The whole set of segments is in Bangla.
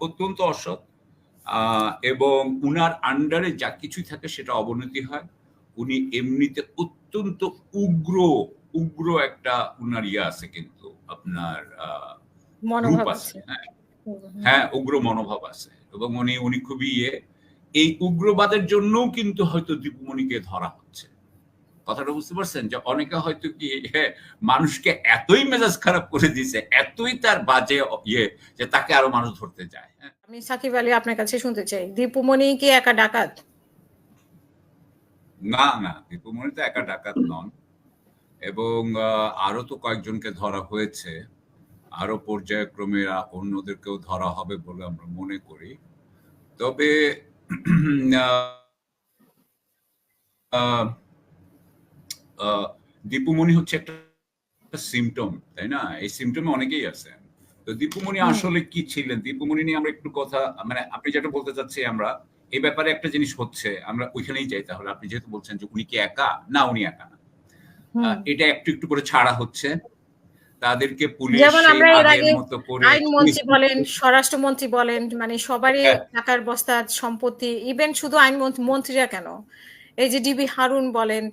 অত্যন্ত অসৎ এবং উনার আন্ডারে যা কিছুই থাকে সেটা অবনতি হয়। উনি এমনিতে অত্যন্ত উগ্র উগ্র একটা উনার ইয়ে আছে কিন্তু আপনার রূপ আছে। আছে হ্যাঁ। হ্যাঁ উগ্র মনোভাব আছে। এবং উনি উনি খুবই ইয়ে। এই উগ্রবাদের জন্যও কিন্তু হয়তো দীপুমণিকে ধরা হচ্ছে। কথাটা বুঝতে পারছেন? যে অনেকে হয়তো কি মানুষকে এতই মেজাজ খারাপ করে দিছে এতই তার বাজে ইয়ে যে তাকে আরও মানুষ ধরতে যায় হ্যাঁ? আমি সাকিব আলী আপনার কাছে শুনতে চাই। দীপুমণি কি একা ডাকাত? না না দীপুমণি তো একা ডাকাত নন। এবং আরও তো কয়েকজনকে ধরা হয়েছে। আরও পর্যায়ক্রমে অন্যদেরকেও ধরা হবে বলে আমরা মনে করি। তবে আহ, দীপুমণি হচ্ছে একটা সিমটম তাই না? এই সিমটমে অনেকেই আছে তো দীপুমণি। আসলে কি ছিলেন? দীপুমণি নিয়ে আমরা একটু কথা মানে আপনি যেটা বলতে চাচ্ছি আমরা এই ব্যাপারে একটা জিনিস হচ্ছে আমরা ওইখানেই যাই তাহলে। আপনি যেহেতু বলছেন যে উনি কি একা? না উনি একা না। এটা একটু একটু করে ছাড়া হচ্ছে। তাদেরকে পুলিশ যেমন আমরা এর আগে আইনমন্ত্রী বলেন স্বরাষ্ট্রমন্ত্রী বলেন মানে সবারই হ্যাঁ। টাকার বস্তা সম্পত্তি ইভেন শুধু আইন মন্ত্রী- মন্ত্রীরা কেন? এই যে ডিবি হারুন বলেন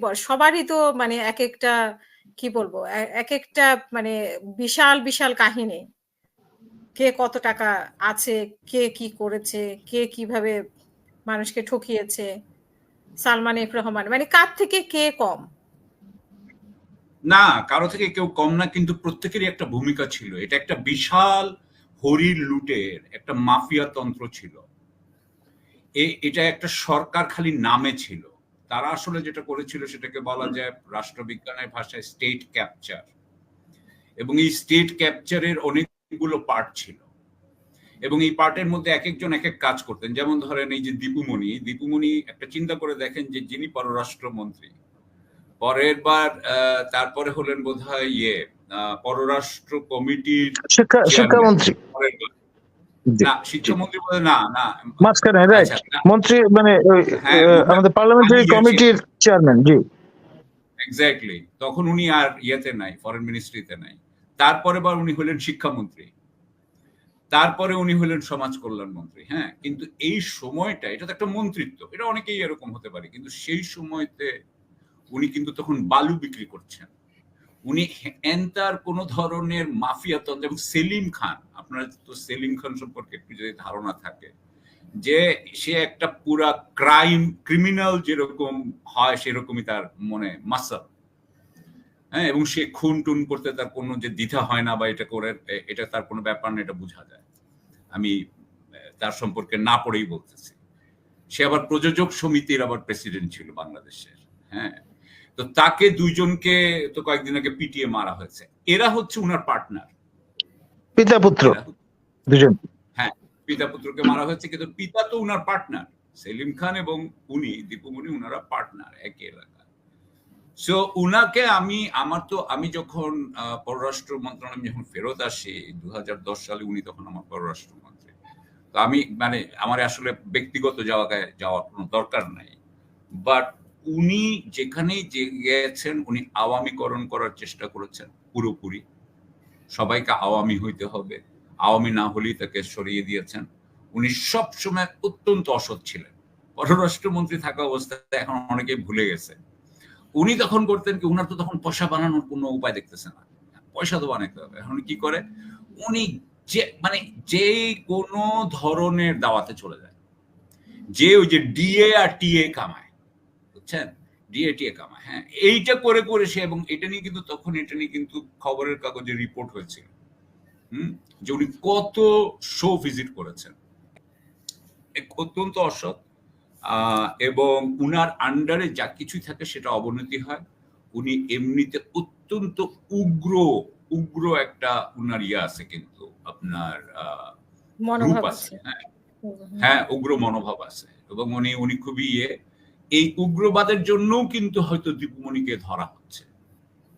বল- সবারই তো মানে এক একটা কি বলব এক একটা মানে বিশাল বিশাল কাহিনী। কে কত টাকা আছে, কে কি করেছে, কে কীভাবে মানুষকে ঠকিয়েছে, সালমান এফ রহমান মানে কার থেকে কে কম? না, কারও থেকে কেউ কম না, কিন্তু প্রত্যেকেরই একটা ভূমিকা ছিল। এটা একটা বিশাল হরির লুটের একটা মাফিয়া তন্ত্র ছিল। এটা একটা সরকার খালি নামে ছিল। তারা আসলে যেটা করেছিল সেটাকে বলা যায় রাষ্ট্রবিজ্ঞানের ভাষায় স্টেট ক্যাপচার এবং এই স্টেট ক্যাপচারের অনেকগুলো পার্ট ছিল। এবং এই পার্টের মধ্যে এক একজন এক এক কাজ করতেন। যেমন ধরেন এই যে দীপুমণি দীপুমণি একটা চিন্তা করে দেখেন যে যিনি পররাষ্ট্রমন্ত্রী। পরের বার আহ, তারপরে হলেন বোধ হয় ইয়ে পররাষ্ট্র কমিটির শিক্ষামন্ত্রী। না শিক্ষামন্ত্রী বলে না না। মাঝখানে রাইট মন্ত্রী মানে ওই, আহ, আমাদের পার্লামেন্টারি কমিটির চেয়ারম্যান জি। এক্স্যাক্টলি তখন উনি আর ইয়েতে নাই ফরেন মিনিস্ট্রিতে নাই। তারপরে বার উনি হলেন শিক্ষামন্ত্রী। তারপরে উনি হলেন সমাজ কল্যাণ মন্ত্রী হ্যাঁ। কিন্তু এই সময়টা এটা তো একটা মন্ত্রিত্ব এটা অনেকেই এরকম হতে পারে। কিন্তু সেই সময়তে উনি কিন্তু তখন বালু বিক্রি করছেন। উনি এন্টার কোন ধরনের মাফিয়া তন্ত্র এবং সেলিম খান, আপনার তো সেলিম খান সম্পর্কে একটু যদি ধারণা থাকে, যে সে একটা পুরা ক্রাইম, ক্রিমিনাল যেরকম হয় সেরকমই তার মনে মাসাল হ্যাঁ এবং সে খুন টুন করতে তার কোনো যে দ্বিধা হয় না বা এটা করে এটা তার কোনো ব্যাপার না, এটা বোঝা যায়। আমি তার সম্পর্কে না পড়েই বলতেছি। সে আবার প্রযোজক সমিতির আবার প্রেসিডেন্ট ছিল বাংলাদেশের। হ্যাঁ তো তাকে দুইজনকে তো কয়েকদিন আগে পিটিয়ে মারা হয়েছে। এরা হচ্ছে উনার পার্টনার পিতা পুত্র। দুজন। হ্যাঁ পিতা পুত্রকে মারা হয়েছে কিন্তু পিতা তো উনার পার্টনার সেলিম খান এবং উনি দীপুমণি উনারা পার্টনার একই এলাকা সো উনাকে আমি আমার তো আমি যখন পররাষ্ট্র মন্ত্রণালয় যখন ফেরত আসি দু হাজার দশ সালে উনি তখন আমার পররাষ্ট্রমন্ত্রী তো আমি মানে আমার আসলে ব্যক্তিগত যাওয়ায় যাওয়ার কোনো দরকার নাই। বাট উনি যেখানেই যে গেছেন, উনি আওয়ামীকরণ করার চেষ্টা করেছেন, পুরোপুরি। সবাইকে আওয়ামী হইতে হবে, আওয়ামী না হলেই তাকে সরিয়ে দিয়েছেন। উনি সব সময় অত্যন্ত অসৎ ছিলেন। পররাষ্ট্রমন্ত্রী থাকা অবস্থায় এখন অনেকে ভুলে গেছে। উনি তখন করতেন কি, উনার তো তখন পয়সা বানানোর কোনো উপায় দেখতেছে না। পয়সা তো বানাইতে হবে। এখন কি করে? উনি যে মানে যে কোনো ধরনের দাওয়াতে চলে যায়। যে ওই যে ডিএ আর টিএ কামায়। বুঝছেন ডিএ টিএ কামায় হ্যাঁ। এইটা করে করে সে এবং এটা নিয়ে কিন্তু তখন এটা নিয়ে কিন্তু খবরের কাগজে রিপোর্ট হয়েছিল হুম? যে উনি কত শো ভিজিট করেছেন। অত্যন্ত অসৎ এবং উনার আন্ডারে যা কিছুই থাকে সেটা অবনতি হয়। উনি এমনিতে অত্যন্ত উগ্র উগ্র একটা উনার ইয়ে আছে কিন্তু আপনার আছে। হ্যাঁ। হ্যাঁ উগ্র মনোভাব আছে। এবং উনি উনি খুবই ইয়ে এই উগ্রবাদের জন্যও কিন্তু হয়তো দীপুমণিকে ধরা হচ্ছে।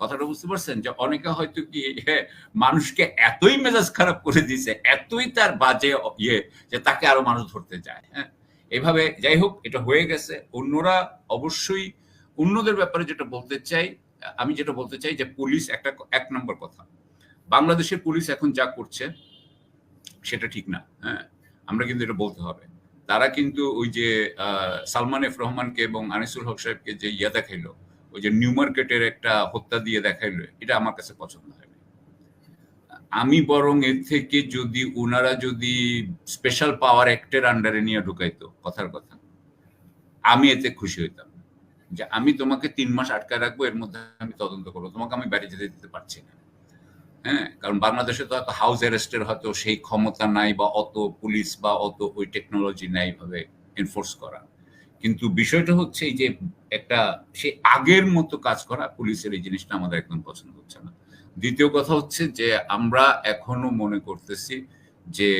কথাটা বুঝতে পারছেন? যে অনেকে হয়তো কি হ্যাঁ, মানুষকে এতই মেজাজ খারাপ করে দিছে এতই তার বাজে ইয়ে যে তাকে আরও মানুষ ধরতে যায় হ্যাঁ? এভাবে যাই হোক এটা হয়ে গেছে। অন্যরা অবশ্যই অন্যদের ব্যাপারে যেটা বলতে চাই আমি যেটা বলতে চাই যে পুলিশ একটা এক নম্বর কথা। বাংলাদেশের পুলিশ এখন যা করছে সেটা ঠিক না হ্যাঁ? আমরা কিন্তু এটা বলতে হবে। তারা কিন্তু ওই যে সালমান এফ রহমানকে এবং আনিসুল হক সাহেবকে যে ইয়া দেখাইলো, ওই যে নিউ মার্কেটের একটা হত্যা দিয়ে দেখাইলো, এটা আমার কাছে পছন্দ হয় আমি বরং এর থেকে যদি ওনারা যদি স্পেশাল পাওয়ার অ্যাক্টের আন্ডারে নিয়ে ঢুকাইতো, কথার কথা, আমি এতে খুশি হইতাম। যে আমি তোমাকে তিন মাস আটকায় রাখব, এর মধ্যে আমি তদন্ত করব, তোমাকে আমি বাড়ি যেতে দিতে পারছি না। হ্যাঁ? কারণ বাংলাদেশে তো হয়তো হাউস অ্যারেস্টের হয়তো সেই ক্ষমতা নাই বা অত পুলিশ বা অত ওই টেকনোলজি নাই ভাবে এনফোর্স করা। কিন্তু বিষয়টা হচ্ছে এই যে একটা সে আগের মতো কাজ করা পুলিশের এই জিনিসটা আমাদের একদম পছন্দ হচ্ছে না। দ্বিতীয় কথা হচ্ছে যে আমরা এখনও মনে করতেছি যে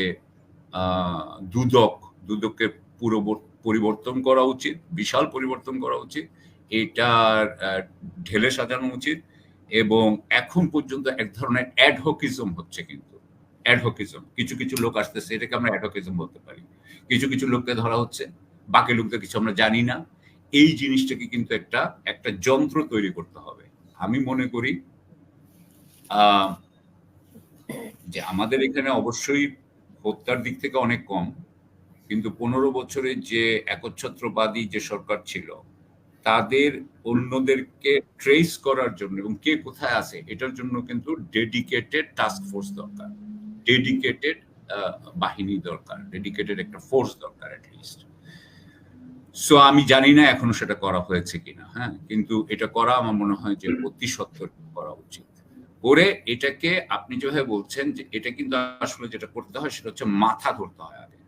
দুদক, দুদককে পুরো পরিবর্তন করা উচিত, বিশাল পরিবর্তন করা উচিত, এটার ঢেলে সাজানো উচিত এবং এখন পর্যন্ত এক ধরনের অ্যাডহকিজম হচ্ছে কিন্তু। অ্যাডহকিজম কিছু কিছু লোক আসতেছে, এটাকে আমরা অ্যাডহকিজম বলতে পারি। কিছু কিছু লোককে ধরা হচ্ছে, বাকি লোকদের কিছু আমরা জানি না। এই জিনিসটাকে কিন্তু একটা একটা যন্ত্র তৈরি করতে হবে। আমি মনে করি যে আমাদের এখানে অবশ্যই হত্যার দিক থেকে অনেক কম, কিন্তু পনেরো বছরে যে একচ্ছত্রবাদী যে সরকার ছিল তাদের অন্যদেরকে ট্রেস করার জন্য এবং কে কোথায় আছে, এটার জন্য কিন্তু ডেডিকেটেড টাস্ক ফোর্স দরকার। ডেডিকেটেড বাহিনী দরকার ডেডিকেটেড একটা ফোর্স দরকার লিস্ট সো আমি জানি না এখনও সেটা করা হয়েছে কিনা হ্যাঁ? কিন্তু এটা করা আমার মনে হয় যে অতি সত্তর করা উচিত। করে এটাকে আপনি যেভাবে বলছেন যে এটা কিন্তু আসলে যেটা করতে হয় সেটা হচ্ছে মাথা ধরতে হয় আগে।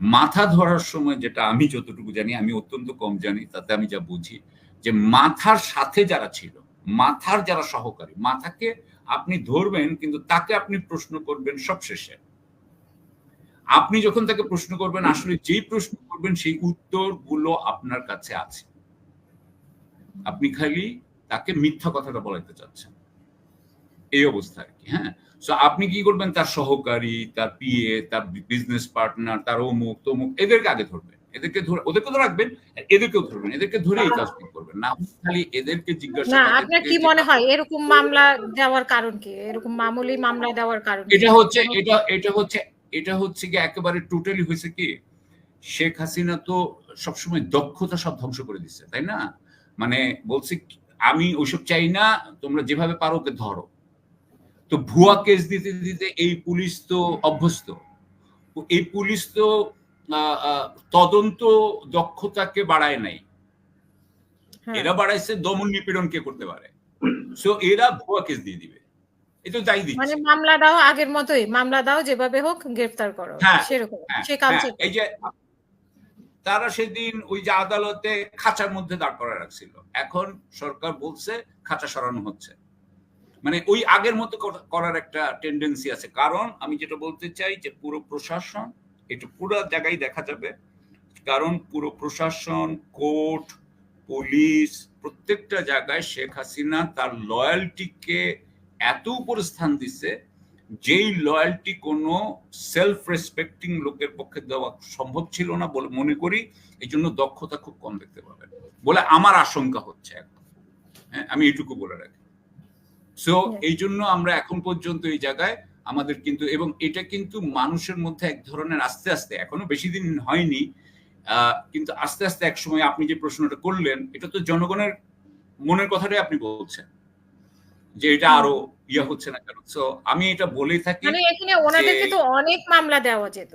মাথা ধরার সময় যেটা আমি যতটুকু জানি, আমি অত্যন্ত কম জানি, তাতে আমি যা বুঝি, যে মাথার সাথে যারা ছিল, মাথার যারা সহকারী, মাথাকে আপনি ধরবেন, কিন্তু তাকে আপনি প্রশ্ন করবেন সবশেষে। আপনি যখন তাকে প্রশ্ন করবেন, আসলে যেই প্রশ্ন করবেন, সেই উত্তরগুলো আপনার কাছে আছে। আপনি খালি তাকে মিথ্যা কথাটা বলাইতে চাচ্ছেন। এই অবস্থা আর কি হ্যাঁ? সো আপনি কি করবেন? তার সহকারী তার পিএ তার বিজনেস পার্টনার তার অমুক তমুক এদেরকে আগে ধরবেন। এদেরকে ধরে ওদেরকে তো রাখবেন এদেরকেও ধরবেন। এদেরকে ধরে এই করবেন। না খালি এদেরকে জিজ্ঞাসা না আপনার কি মনে হয় এরকম মামলা দেওয়ার কারণ কি? এরকম মামুলি মামলা দেওয়ার কারণ এটা হচ্ছে এটা এটা হচ্ছে এটা হচ্ছে কি একেবারে টোটালি হয়েছে কি? শেখ হাসিনা তো সবসময় দক্ষতা সব ধ্বংস করে দিচ্ছে তাই না? মানে বলছে আমি ওইসব চাই না তোমরা যেভাবে পারো ওকে ধরো। তো ভুয়া কেস দিতে দিতে এই পুলিশ তো অভ্যস্ত। এই পুলিশ তো তদন্ত দক্ষতাকে বাড়ায় নাই। হ্যাঁ। এরা বাড়াইছে দমন নিপীড়ন কে করতে পারে। সো এরা ভুয়া কেস দিয়ে দিবে। এটা তাই দিচ্ছে। মানে মামলা দাও আগের মতোই। মামলা দাও যেভাবে হোক গ্রেফতার করো। হ্যাঁ, সেরকম। হ্যাঁ, সে কালচার এই যে তারা সেদিন ওই যে আদালতে খাঁচার মধ্যে দাঁড় করা রাখছিল। এখন সরকার বলছে খাঁচা সরানো হচ্ছে। মানে ওই আগের মতো করার একটা টেন্ডেন্সি আছে। কারণ আমি যেটা বলতে চাই যে পুরো প্রশাসন, এটা পুরো জায়গায় দেখা যাবে। কারণ পুরো প্রশাসন, কোর্ট, পুলিশ, প্রত্যেকটা জায়গায় শেখ হাসিনা তার লয়্যালটিকে এত উপরে স্থান দিচ্ছে যেই লয়্যালটি কোনো সেলফ রেসপেক্টিং লোকের পক্ষে দেওয়া সম্ভব ছিল না বলে মনে করি। এই জন্য দক্ষতা খুব কম দেখতে পাবেন বলে আমার আশঙ্কা হচ্ছে। হ্যাঁ আমি এটুকু বলে রাখি। সো এই জন্য আমরা এখন পর্যন্ত এই জায়গায় আমাদের কিন্তু এবং এটা কিন্তু মানুষের মধ্যে এক ধরনের আস্তে আস্তে এখনও বেশি দিন হয়নি কিন্তু আস্তে আস্তে এক সময় আপনি যে প্রশ্নটা করলেন এটা তো জনগণের মনের কথাটাই আপনি বলছেন যে এটা আরও ইয়া হচ্ছে না কেন? সো আমি এটা বলেই থাকি মানে এখানে ওনাদেরকে তো অনেক মামলা দেওয়া যেত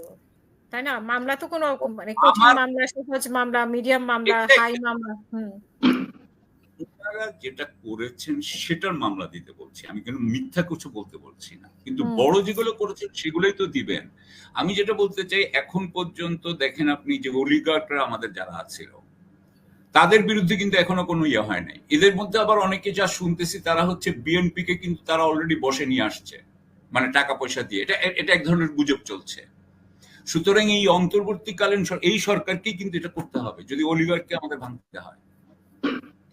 তাই না? মামলা তো কোনো মানে কঠিন মামলা সহজ মামলা মিডিয়াম মামলা হাই মামলা হুম। আপনারা যেটা করেছেন সেটার মামলা দিতে বলছি। আমি কিন্তু মিথ্যা কিছু বলতে বলছি না। কিন্তু বড় যেগুলো করেছেন সেগুলোই তো দিবেন। আমি যেটা বলতে চাই এখন পর্যন্ত দেখেন আপনি যে অলিগার্করা আমাদের যারা আছিল তাদের বিরুদ্ধে কিন্তু এখনও কোনো ইয়ে হয় নাই। এদের মধ্যে আবার অনেকে যা শুনতেছি তারা হচ্ছে বিএনপি কে কিন্তু তারা অলরেডি বসে নিয়ে আসছে মানে টাকা পয়সা দিয়ে। এটা এটা এক ধরনের গুজব চলছে। সুতরাং এই অন্তর্বর্তীকালীন এই সরকারকেই কিন্তু এটা করতে হবে। যদি অলিগার্ককে আমাদের ভাঙতে হয়।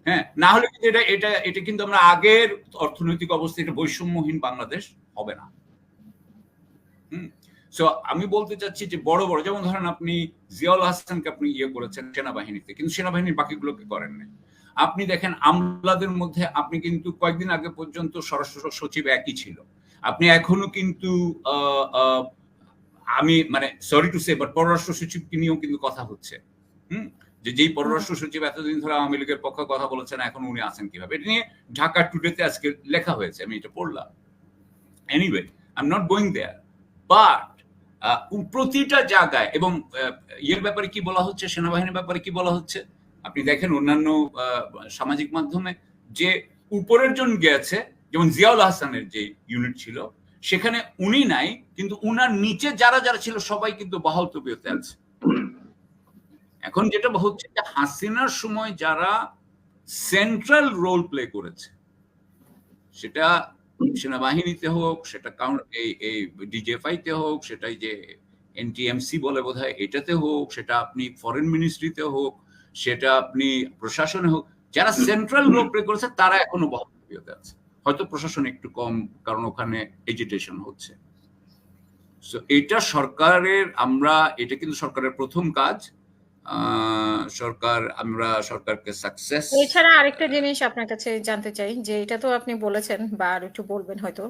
হ্যাঁ না হলে কিন্তু এটা এটা এটা কিন্তু আমরা আগের অর্থনৈতিক অবস্থা এটা বৈষম্যহীন বাংলাদেশ হবে না। সো আমি বলতে চাচ্ছি যে বড় বড়, যেমন ধরেন আপনি জিয়াউল হাসানকে আপনি ইয়ে করেছেন সেনাবাহিনীতে, কিন্তু সেনাবাহিনীর বাকিগুলোকে করেন নাই? আপনি দেখেন আমলাদের মধ্যে আপনি কিন্তু কয়েকদিন আগে পর্যন্ত স্বরাষ্ট্র সচিব একই ছিল। আপনি এখনও কিন্তু আমি মানে সরি টু সে বাট পররাষ্ট্র সচিবকে নিয়েও কিন্তু কথা হচ্ছে। হুম? যে যেই পররাষ্ট্র সচিব এতদিন ধরে আওয়ামী লীগের পক্ষে কথা বলেছেন, এখন উনি আছেন কীভাবে? এটা নিয়ে ঢাকা টুডেতে আজকে লেখা হয়েছে, আমি এটা পড়লাম। Anyway I am not going there but প্রতিটা জায়গায় এবং ইয়ের ব্যাপারে কি বলা হচ্ছে, সেনাবাহিনীর ব্যাপারে কি বলা হচ্ছে? আপনি দেখেন অন্যান্য সামাজিক মাধ্যমে যে উপরের জন গেছে, যেমন জিয়াউল হাসানের যে ইউনিট ছিল, সেখানে উনি নাই, কিন্তু উনার নিচে যারা যারা ছিল, সবাই কিন্তু বাহাল তবিয়তে আছে। এখন যেটা হচ্ছে যে হাসিনার সময় যারা সেন্ট্রাল রোল প্লে করেছে, সেটা সেনাবাহিনীতে হোক, সেটা এই এই ডিজেফআই তে হোক সেটাই যে এনটিএমসি বলে বোধহয় এটাতে হোক, সেটা আপনি ফরেন মিনিস্ট্রিতে হোক, সেটা আপনি প্রশাসনে হোক, যারা সেন্ট্রাল রোল প্লে করেছে তারা এখনও বহাল আছে। হয়তো প্রশাসন একটু কম, কারণ ওখানে এজিটেশন হচ্ছে। এটা সরকারের, আমরা, এটা কিন্তু সরকারের প্রথম কাজ। সরকার আমরা সরকারকে সাকসেস এছাড়া আরেকটা জিনিস আপনার কাছে জানতে চাই যে এটা তো আপনি বলেছেন বা আর একটু বলবেন হয়তো।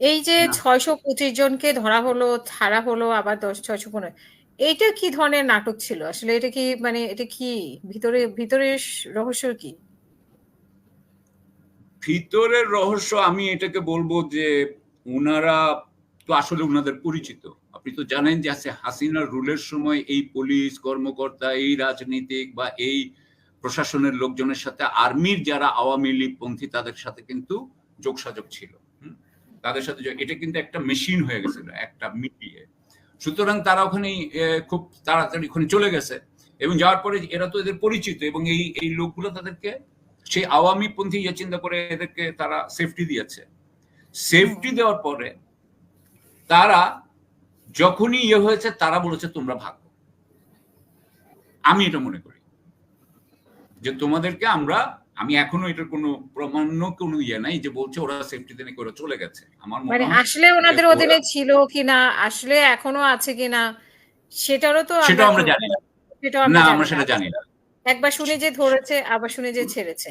এই যে ছয়শো পঁচিশ জনকে ধরা হলো ছাড়া হলো আবার দশ ছয়শো পনেরো এইটা কি ধরনের নাটক ছিল? আসলে এটা কি মানে এটা কি ভিতরে ভিতরে রহস্য কি? ভিতরের রহস্য আমি এটাকে বলব যে উনারা তো আসলে উনাদের পরিচিত। আপনি তো জানেন যে আছে হাসিনার রুলের সময় এই পুলিশ, কর্মকর্তা, এই রাজনীতিক বা এই প্রশাসনের লোকজনের সাথে আর্মির যারা আওয়ামী লীগ পন্থী, তাদের সাথে কিন্তু যোগসাযোগ ছিল? তাদের সাথে এটা কিন্তু একটা মেশিন হয়ে গেছিল, একটা মিডিয়ে সুতরাং তারা ওখানে খুব তাড়াতাড়ি ওখানে চলে গেছে এবং যাওয়ার পরে এরা তো এদের পরিচিত এবং এই এই লোকগুলো তাদেরকে, সেই আওয়ামী পন্থী চিন্তা করে এদেরকে তারা সেফটি দিয়েছে। সেফটি দেওয়ার পরে তারা যখনই ইয়ে হয়েছে তারা বলেছে তোমরা ভাগো আমি এটা মনে করি। যে তোমাদেরকে আমরা আমি এখনও এটার কোনো প্রমাণ্য কোনো ইয়ে নাই যে বলছে ওরা সেফটি দেনে করে চলে গেছে। আমার মনে আসলে ওনাদের অধীনে ছিল কিনা আসলে এখনও আছে কিনা সেটারও তো সেটাও আমরা জানি না। না আমরা সেটা জানি না। একবার শুনে যে ধরেছে আবার শুনে যে ছেড়েছে।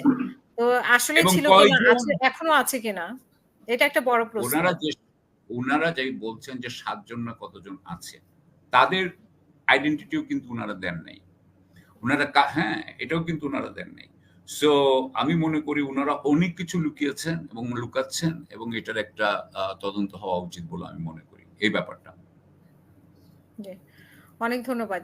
তো আসলে ছিল কিনা এখনও আছে কিনা এটা একটা বড় প্রশ্ন। ওনারা ওনারা যাই বলছেন যে সাতজন না কতজন আছে, তাদের আইডেন্টিটিও কিন্তু ওনারা দেন নাই। ওনারা হ্যাঁ এটাও কিন্তু ওনারা দেন নাই। সো আমি মনে করি ওনারা অনেক কিছু লুকিয়েছেন এবং লুকাচ্ছেন এবং এটার একটা তদন্ত হওয়া উচিত বলে আমি মনে করি। এই ব্যাপারটা। অনেক ধন্যবাদ।